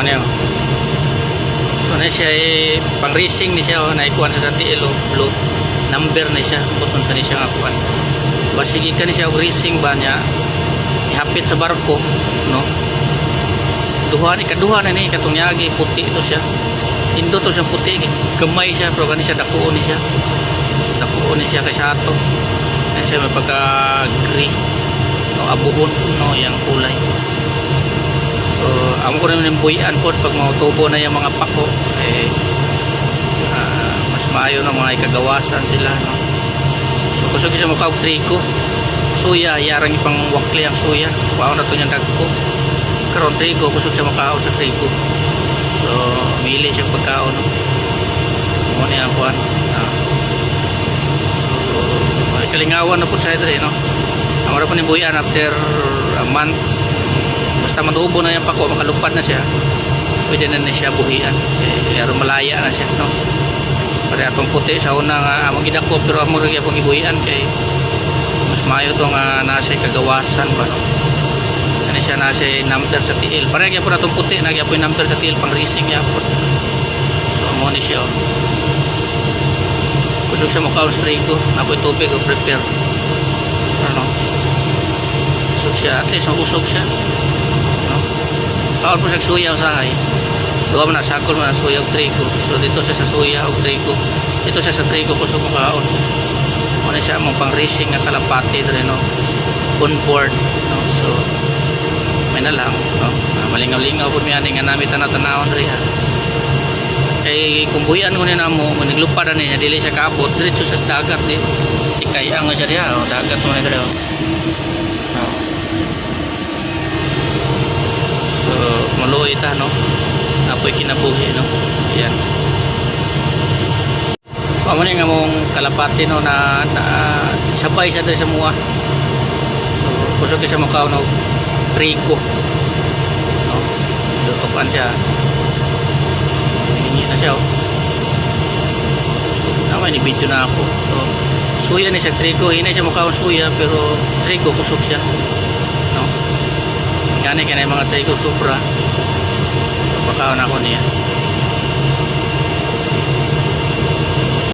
Mo niya. So na siya eh, pang racing ni siya oh, naikuan sa TL oh, blue number na siya button sa ni siya nga kuan. Basigi ka ni siya og racing ba niya ihapit sa barko no. Duha ni kaduha na ni katong yagi puti ito siya. Indo to siyang puti gamay siya pero kani siya dakuon ni siya. Dakuon ni siya kay sa ato. Kaya siya may pagka gray no abuhon no yang amo ko rin yung buhian po pag mga tubo na yung mga pako eh ah, mas maayo na mga ikagawasan sila no. So, kusog siya mukha og trigo. Suya, yarang ipang wakli ang suya. Wow na to niyang dagko. Karon trigo, kusog siya mukhaon sa trigo. So, mili siya pagkaon no. Mo niya ang kuan. Ah. So, kalingawan na po sa ito no. Amara po ni buhian after a month basta matubo na yung pako makalupad na siya. Pwede na na siya buhian. Eh, aron malaya na siya no? Pare atong puti sa una nga among gidako pero amo rin apong ibuhian kay mas maayo to nga nasa kagawasan ba no? Ano siya nasa number sa tiil. Pare gyapon atong puti nagya po yung number sa tiil pang racing gyapon so mo ni siya oh. kusog siya mukha sa trigo napoy tubig o prepare. Ano? Kusog siya at least makusog siya? Kaon po sa suya usahay. Duwa mo na sakol mo na suya og trigo. So dito siya sa suya og trigo. Dito siya sa trigo ko sa kaon. Ano siya mong pang racing nga kalapati dre no. On no. So may na lang no. Ah, Malingaw-lingaw po mi ani nga nami tanaw-tanawon dre ha. Kay kung buhian ko ni namo, maniglupad na niya dili siya kaabot diretso sa dagat di. Ikay ang siya diha, oh, dagat mo ni dre. So, maluoy ta, no? Apoy kinabuhi, no? Yan. Pamo nga mong kalapati, no, na, na sabay siya dito sa mua. So, kusog siya makaw, no? Trigo. No? Lutupan siya. Hiningi na siya, oh. Tama, ni-video na ako. So, suya ni siya, trigo. Hinay siya mukha suya, pero trigo, kusog siya. No? Gani kaya mga trigo supra. Na ako niya.